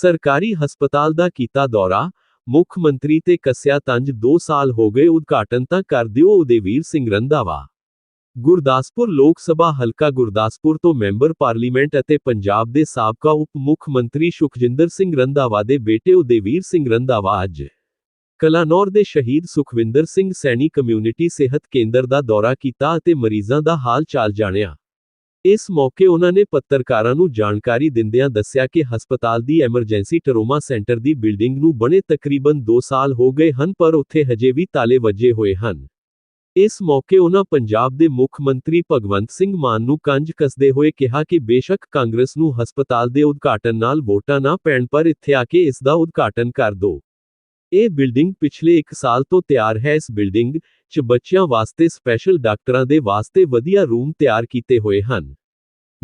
ਸਰਕਾਰੀ ਹਸਪਤਾਲ ਦਾ ਕੀਤਾ ਦੌਰਾ, ਮੁੱਖ ਮੰਤਰੀ ਤੇ ਕੱਸਿਆ ਤੰਜ 2 ਸਾਲ ਹੋ ਗਏ ਉਦਘਾਟਨ ਤਾਂ ਕਰ ਦਿਓ ਉਦੇਵੀਰ ਸਿੰਘ ਰੰਧਾਵਾ। ਗੁਰਦਾਸਪੁਰ ਲੋਕ ਸਭਾ ਹਲਕਾ ਗੁਰਦਾਸਪੁਰ ਤੋਂ ਮੈਂਬਰ ਪਾਰਲੀਮੈਂਟ ਅਤੇ ਪੰਜਾਬ ਦੇ ਸਾਬਕਾ ਉਪ ਮੁੱਖ ਮੰਤਰੀ ਸੁਖਜਿੰਦਰ ਸਿੰਘ ਰੰਧਾਵਾ ਦੇ ਬੇਟੇ ਉਦੇਵੀਰ ਸਿੰਘ ਰੰਧਾਵਾ ਅੱਜ। ਕਲਾਨੌਰ ਦੇ ਸ਼ਹੀਦ ਸੁਖਵਿੰਦਰ ਸਿੰਘ ਸੈਣੀ ਕਮਿਊਨਿਟੀ ਸਿਹਤ ਕੇਂਦਰ ਦਾ ਦੌਰਾ ਕੀਤਾ ਅਤੇ ਮਰੀਜ਼ਾਂ ਦਾ ਹਾਲ ਚਾਲ ਜਾਣਿਆ। ਇਸ ਮੌਕੇ ਉਹਨਾਂ ਨੇ ਪੱਤਰਕਾਰਾਂ ਨੂੰ ਜਾਣਕਾਰੀ ਦਿੰਦਿਆਂ ਦੱਸਿਆ ਕਿ ਹਸਪਤਾਲ ਦੀ ਐਮਰਜੈਂਸੀ ਟਰੋਮਾ ਸੈਂਟਰ ਦੀ ਬਿਲਡਿੰਗ ਨੂੰ ਬਣੇ ਤਕਰੀਬਨ 2 ਸਾਲ ਹੋ ਗਏ ਹਨ, ਪਰ ਉੱਥੇ ਹਜੇ ਵੀ ਤਾਲੇ ਵੱਜੇ ਹੋਏ ਹਨ। ਇਸ ਮੌਕੇ ਉਹਨਾਂ ਪੰਜਾਬ ਦੇ ਮੁੱਖ ਮੰਤਰੀ ਭਗਵੰਤ ਸਿੰਘ ਮਾਨ ਨੂੰ ਕੰਜ ਕੱਸਦੇ ਹੋਏ ਕਿਹਾ ਕਿ ਬੇਸ਼ੱਕ ਕਾਂਗਰਸ ਨੂੰ ਹਸਪਤਾਲ ਦੇ ਉਦਘਾਟਨ ਨਾਲ ਵੋਟਾਂ ਨਾ ਪੈਣ ਪਰ ਇੱਥੇ ਆ ਕੇ ਇਸ ਦਾ ਉਦਘਾਟਨ ਕਰ ਦਿਓ ਇਹ ਬਿਲਡਿੰਗ ਪਿਛਲੇ 1 ਸਾਲ ਤੋਂ ਤਿਆਰ ਹੈ। ਇਸ ਬਿਲਡਿੰਗ 'ਚ ਬੱਚਿਆਂ ਵਾਸਤੇ ਸਪੈਸ਼ਲ ਡਾਕਟਰਾਂ ਦੇ ਵਾਸਤੇ ਵਧੀਆ ਰੂਮ ਤਿਆਰ ਕੀਤੇ ਹੋਏ ਹਨ।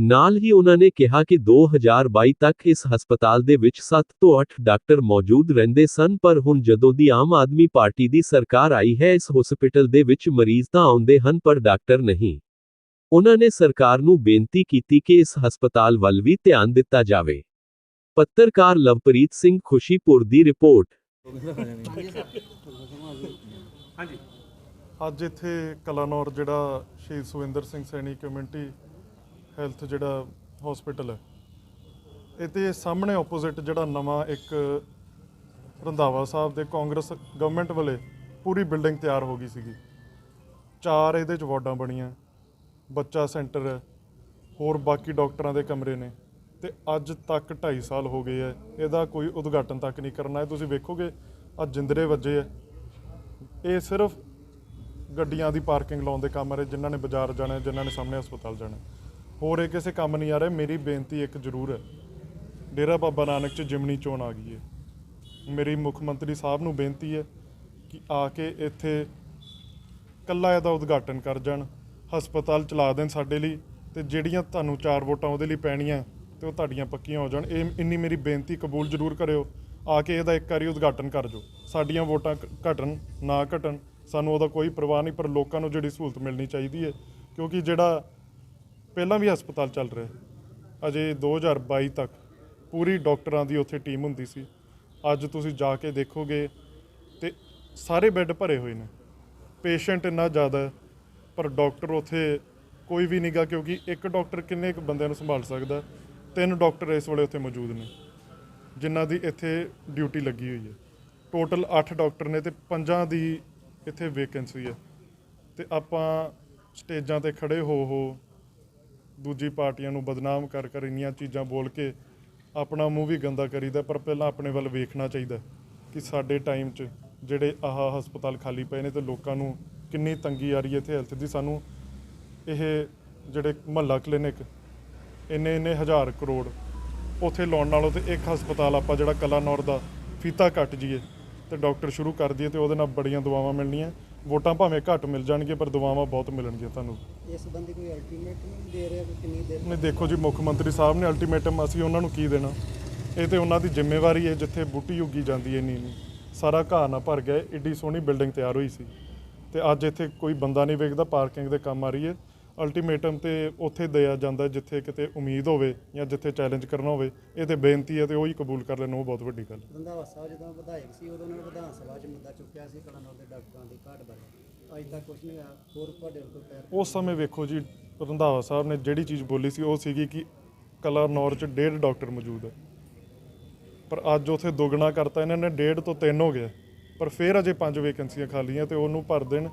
ਨਾਲ ਹੀ ਉਹਨਾਂ ਨੇ ਕਿਹਾ ਕਿ 2022 ਤੱਕ ਇਸ ਹਸਪਤਾਲ ਦੇ ਵਿੱਚ 7 ਤੋਂ 8 ਡਾਕਟਰ ਮੌਜੂਦ ਰਹਿੰਦੇ ਸਨ, ਪਰ ਹੁਣ ਜਦੋਂ ਦੀ ਆਮ ਆਦਮੀ ਪਾਰਟੀ ਦੀ ਸਰਕਾਰ ਆਈ ਹੈ, ਇਸ ਹਸਪਤਾਲ ਦੇ ਵਿੱਚ ਮਰੀਜ਼ ਤਾਂ ਆਉਂਦੇ ਹਨ, ਪਰ ਡਾਕਟਰ ਨਹੀਂ। ਉਹਨਾਂ ਨੇ ਸਰਕਾਰ ਨੂੰ ਬੇਨਤੀ ਕੀਤੀ ਕਿ ਇਸ ਹਸਪਤਾਲ ਵੱਲ ਵੀ ਧਿਆਨ ਦਿੱਤਾ ਜਾਵੇ। ਪੱਤਰਕਾਰ ਲਵਪ੍ਰੀਤ ਸਿੰਘ ਖੁਸ਼ੀਪੁਰ ਦੀ ਰਿਪੋਰਟ। ਹਾਂਜੀ। ਅੱਜ ਇੱਥੇ ਕਲਾਨੌਰ ਜਿਹੜਾ ਸ਼ਹੀਦ ਸੁਵਿੰਦਰ ਸਿੰਘ ਸੈਣੀ ਕਮਿਊਨਿਟੀ ਹੈਲਥ ਜਿਹੜਾ ਹਸਪੀਟਲ ਹੈ। ਇਹਦੇ ਸਾਹਮਣੇ ਆਪੋਜ਼ਿਟ ਜਿਹੜਾ ਨਵਾਂ ਇੱਕ ਰੰਧਾਵਾ ਸਾਹਿਬ ਦੇ ਕਾਂਗਰਸ ਗਵਰਨਮੈਂਟ ਵੱਲੇ ਪੂਰੀ ਬਿਲਡਿੰਗ ਤਿਆਰ ਹੋ ਗਈ ਸੀਗੀ। ਚਾਰ ਇਹਦੇ ਚ ਵਾਰਡਾਂ ਬਣੀਆਂ, ਬੱਚਾ ਸੈਂਟਰ ਹੈ, ਹੋਰ ਬਾਕੀ ਡਾਕਟਰਾਂ ਦੇ ਕਮਰੇ ਨੇ। ਤੇ ਅੱਜ ਤੱਕ 2.5 ਸਾਲ ਹੋ ਗਏ ਹੈ ਇਹਦਾ ਕੋਈ ਉਦਘਾਟਨ ਤੱਕ ਨਹੀਂ ਕਰਨਾ ਹੈ ਤੁਸੀਂ ਵੇਖੋਗੇ ਆ ਜਿੰਦਰੇ ਵੱਜੇ ਹੈ ਇਹ ਸਿਰਫ ਗੱਡੀਆਂ ਦੀ ਪਾਰਕਿੰਗ ਲਾਉਣ ਦੇ ਕੰਮ ਆ ਰਹੇ, ਜਿਨ੍ਹਾਂ ਨੇ ਬਾਜ਼ਾਰ ਜਾਣਾ, ਜਿਨ੍ਹਾਂ ਨੇ ਸਾਹਮਣੇ ਹਸਪਤਾਲ ਜਾਣਾ। ਹੋਰ ਇਹ ਕਿਸੇ ਕੰਮ ਨਹੀਂ ਆ ਰਿਹਾ। ਮੇਰੀ ਬੇਨਤੀ ਇੱਕ ਜ਼ਰੂਰ ਹੈ ਡੇਰਾ ਬਾਬਾ ਨਾਨਕ ਚ ਜਿਮਨੀ ਚੋਣ ਆ ਗਈ ਹੈ ਮੇਰੀ ਮੁੱਖ ਮੰਤਰੀ ਸਾਹਿਬ ਨੂੰ ਬੇਨਤੀ ਹੈ ਕਿ ਆ ਕੇ ਇੱਥੇ ਕੱਲਾ ਇਹਦਾ ਉਦਘਾਟਨ ਕਰ ਜਾਣ। ਹਸਪਤਾਲ ਚਲਾ ਦੇਣ ਸਾਡੇ ਲਈ ਤੇ ਜਿਹੜੀਆਂ ਤੁਹਾਨੂੰ ਚਾਰ ਵੋਟਾਂ ਉਹਦੇ ਲਈ ਪੈਣੀਆਂ ਤੇ ਉਹ ਤੁਹਾਡੀਆਂ ਪੱਕੀਆਂ ਹੋ ਜਾਣ। ਇਹ ਇੰਨੀ ਮੇਰੀ ਬੇਨਤੀ ਕਬੂਲ ਜ਼ਰੂਰ ਕਰਿਓ। ਆ ਕੇ ਇਹਦਾ ਇੱਕ ਵਾਰੀ ਉਦਘਾਟਨ ਕਰ ਜੋ ਸਾਡੀਆਂ ਵੋਟਾਂ ਘਟਣ, ਨਾ ਘਟਣ, ਸਾਨੂੰ ਉਹਦਾ ਕੋਈ ਪਰਵਾਹ ਨਹੀਂ, ਪਰ ਲੋਕਾਂ ਨੂੰ ਜਿਹੜੀ ਸਹੂਲਤ ਮਿਲਣੀ ਚਾਹੀਦੀ ਹੈ, ਕਿਉਂਕਿ ਜਿਹੜਾ ਪਹਿਲਾਂ ਵੀ ਹਸਪਤਾਲ ਚੱਲ ਰਿਹਾ ਹੈ। ਅਜੇ 2022 ਤੱਕ ਪੂਰੀ ਡਾਕਟਰਾਂ ਦੀ ਉੱਥੇ ਟੀਮ ਹੁੰਦੀ ਸੀ। ਅੱਜ ਤੁਸੀਂ ਜਾ ਕੇ ਦੇਖੋਗੇ ਤੇ ਸਾਰੇ ਬੈੱਡ ਭਰੇ ਹੋਏ ਨੇ। ਪੇਸ਼ੈਂਟ ਇੰਨਾ ਜ਼ਿਆਦਾ ਪਰ ਡਾਕਟਰ ਉੱਥੇ ਕੋਈ ਵੀ ਨਹੀਂਗਾ ਕਿਉਂਕਿ ਇੱਕ ਡਾਕਟਰ ਕਿੰਨੇ ਕੁ ਬੰਦਿਆਂ ਨੂੰ ਸੰਭਾਲ ਸਕਦਾ ਤਿੰਨ ਡਾਕਟਰ ਇਸ ਵੇਲੇ ਉੱਥੇ ਮੌਜੂਦ ਨੇ, ਜਿਨ੍ਹਾਂ ਦੀ ਇੱਥੇ ਡਿਊਟੀ ਲੱਗੀ ਹੋਈ ਹੈ। ਟੋਟਲ 8 ਡਾਕਟਰ ਨੇ ਤੇ ਪੰਜਾਂ ਦੀ ਇੱਥੇ ਵੇਕੈਂਸੀ ਹੈ। ਤੇ ਆਪਾਂ ਸਟੇਜਾਂ ਤੇ ਖੜੇ ਹੋ ਹੋ ਦੂਜੀ ਪਾਰਟੀਆਂ ਨੂੰ ਬਦਨਾਮ ਕਰ ਕਰ ਇੰਨੀਆਂ ਚੀਜ਼ਾਂ ਬੋਲ ਕੇ ਆਪਣਾ ਮੂੰਹ ਵੀ ਗੰਦਾ ਕਰੀਦਾ, ਪਰ ਪਹਿਲਾਂ ਆਪਣੇ ਵੱਲ ਵੇਖਣਾ ਚਾਹੀਦਾ ਕਿ ਸਾਡੇ ਟਾਈਮ 'ਚ ਜਿਹੜੇ ਆਹ ਹਸਪਤਾਲ ਖਾਲੀ ਪਏ ਨੇ ਤੇ ਲੋਕਾਂ ਨੂੰ ਕਿੰਨੀ ਤੰਗੀ ਆ ਰਹੀ ਹੈ ਇੱਥੇ ਹੈਲਥ ਦੀ। ਸਾਨੂੰ ਇਹ ਜਿਹੜੇ ਮਹੱਲਾ ਕਲੀਨਿਕ ਇੰਨੇ ਇੰਨੇ ਹਜ਼ਾਰ ਕਰੋੜ ਉਥੇ ਲਾਉਣ ਨਾਲੋਂ ਤੇ ਇੱਕ ਹਸਪਤਾਲ ਆਪਾਂ ਜਿਹੜਾ ਕਲਾਨੌਰ ਦਾ ਫੀਤਾ ਕੱਟ ਜੀਏ ਤੇ ਡਾਕਟਰ ਸ਼ੁਰੂ ਕਰ ਦਈਏ ਤੇ ਉਹਦੇ ਨਾਲ ਬੜੀਆਂ ਦੁਆਵਾਂ ਮਿਲਣੀਆਂ। ਵੋਟਾਂ ਭਾਵੇਂ ਘੱਟ ਮਿਲ ਜਾਣਗੀਆਂ ਪਰ ਦੁਆਵਾਂ ਬਹੁਤ ਮਿਲਣਗੀਆਂ ਤੁਹਾਨੂੰ। ਇਸ ਸੰਬੰਧੀ ਕੋਈ ਅਲਟੀਮੇਟ ਨਹੀਂ ਦੇ ਰਿਹਾ ਕਿ ਕਿੰਨੀ ਦੇਰ ਨੇ ਦੇਖੋ ਜੀ ਮੁੱਖ ਮੰਤਰੀ ਸਾਹਿਬ ਨੇ ਅਲਟੀਮੇਟਮ ਅਸੀਂ ਉਹਨਾਂ ਨੂੰ ਕੀ ਦੇਣਾ? ਇਹ ਤੇ ਉਹਨਾਂ ਦੀ ਜ਼ਿੰਮੇਵਾਰੀ ਹੈ ਜਿੱਥੇ ਬੂਟੀ ਉੱਗੀ ਜਾਂਦੀ ਹੈ ਨਹੀਂ ਨਹੀਂ ਸਾਰਾ ਘਾਹ ਨਾ ਭਰ ਗਿਆ ਏਡੀ ਸੋਹਣੀ ਬਿਲਡਿੰਗ ਤਿਆਰ ਹੋਈ ਸੀ। ਤੇ ਅੱਜ ਇੱਥੇ ਕੋਈ ਬੰਦਾ ਨਹੀਂ ਵੇਖਦਾ ਪਾਰਕਿੰਗ ਦੇ ਕੰਮ ਆ ਰਹੀ ਹੈ। ਅਲਟੀਮੇਟਮ ਤੇ ਉੱਥੇ ਦਿਆ ਜਾਂਦਾ ਜਿੱਥੇ ਕਿਤੇ ਉਮੀਦ ਹੋਵੇ ਜਾਂ ਜਿੱਥੇ ਚੈਲੰਜ ਕਰਨਾ ਹੋਵੇ ਇਹ ਤੇ ਬੇਨਤੀ ਹੈ ਤੇ ਉਹੀ ਕਬੂਲ ਕਰ ਲੈਣ ਉਹ ਬਹੁਤ ਵੱਡੀ ਗੱਲ ਹੈ। ਰੰਧਾਵਾ ਸਾਹਿਬ ਜਦੋਂ ਵਿਧਾਇਕ ਸੀ ਉਦੋਂ ਉਹਨਾਂ ਨੇ ਵਿਧਾਨ ਸਭਾ 'ਚ ਮੁੱਦਾ ਚੁੱਕਿਆ ਸੀ ਕਲਾਨੌਰ ਦੇ ਡਾਕਟਰਾਂ ਦੀ ਘਾਟ ਬਾਰੇ। ਅੱਜ ਤੱਕ ਕੁਝ ਨਹੀਂ ਆ ਹੋਰ ਤੁਹਾਡੇ ਕੋਲ ਪੈਰ ਉਸ ਸਮੇਂ ਵੇਖੋ ਜੀ ਰੰਧਾਵਾ ਸਾਹਿਬ ਨੇ ਜਿਹੜੀ ਚੀਜ਼ ਬੋਲੀ ਸੀ ਉਹ ਸੀਗੀ ਕਿ ਕਲਾਨੌਰ 'ਚ ਡੇਢ ਡਾਕਟਰ ਮੌਜੂਦ ਹੈ। ਪਰ ਅੱਜ ਉਥੇ ਦੁੱਗਣਾ ਕਰਤਾ ਇਹਨਾਂ ਨੇ ਡੇਢ ਤੋਂ ਤਿੰਨ ਹੋ ਗਿਆ ਪਰ ਫਿਰ ਅਜੇ ਪੰਜ ਵੇਕੈਂਸੀਆਂ ਖਾਲੀਆਂ ਤੇ ਉਹਨੂੰ ਭਰ ਦੇਣ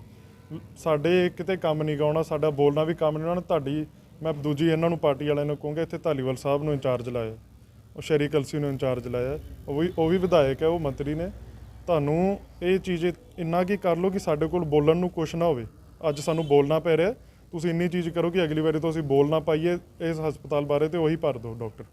ਸਾਡੇ ਕਿਤੇ ਕੰਮ ਨਹੀਂ ਗਾਉਣਾ ਸਾਡਾ ਬੋਲਣਾ ਵੀ ਕੰਮ ਨਹੀਂ ਉਹਨਾਂ ਨੇ ਤੁਹਾਡੀ, ਮੈਂ ਦੂਜੀ ਇਹਨਾਂ ਨੂੰ ਪਾਰਟੀ ਵਾਲਿਆਂ ਨੂੰ ਕਹੂੰਗਾ, ਇੱਥੇ ਧਾਲੀਵਾਲ ਸਾਹਿਬ ਨੂੰ ਇੰਚਾਰਜ ਲਾਇਆ। ਉਹ ਸ਼ੈਰੀ ਕਲਸੀ ਨੂੰ ਇੰਚਾਰਜ ਲਾਇਆ। ਉਹ ਵੀ ਉਹ ਵੀ ਵਿਧਾਇਕ ਹੈ, ਉਹ ਮੰਤਰੀ ਨੇ। ਤੁਹਾਨੂੰ ਇਹ ਚੀਜ਼ ਇੰਨਾ ਕੀ ਕਰ ਲਓ ਕਿ ਸਾਡੇ ਕੋਲ ਬੋਲਣ ਨੂੰ ਕੁਛ ਨਾ ਹੋਵੇ। ਅੱਜ ਸਾਨੂੰ ਬੋਲਣਾ ਪੈ ਰਿਹਾ। ਤੁਸੀਂ ਇੰਨੀ ਚੀਜ਼ ਕਰੋ ਕਿ ਅਗਲੀ ਵਾਰੀ ਤੋਂ ਅਸੀਂ ਬੋਲ ਨਾ ਪਾਈਏ ਇਸ ਹਸਪਤਾਲ ਬਾਰੇ ਤੇ ਉਹੀ ਭਰ ਦਿਓ, ਡਾਕਟਰ।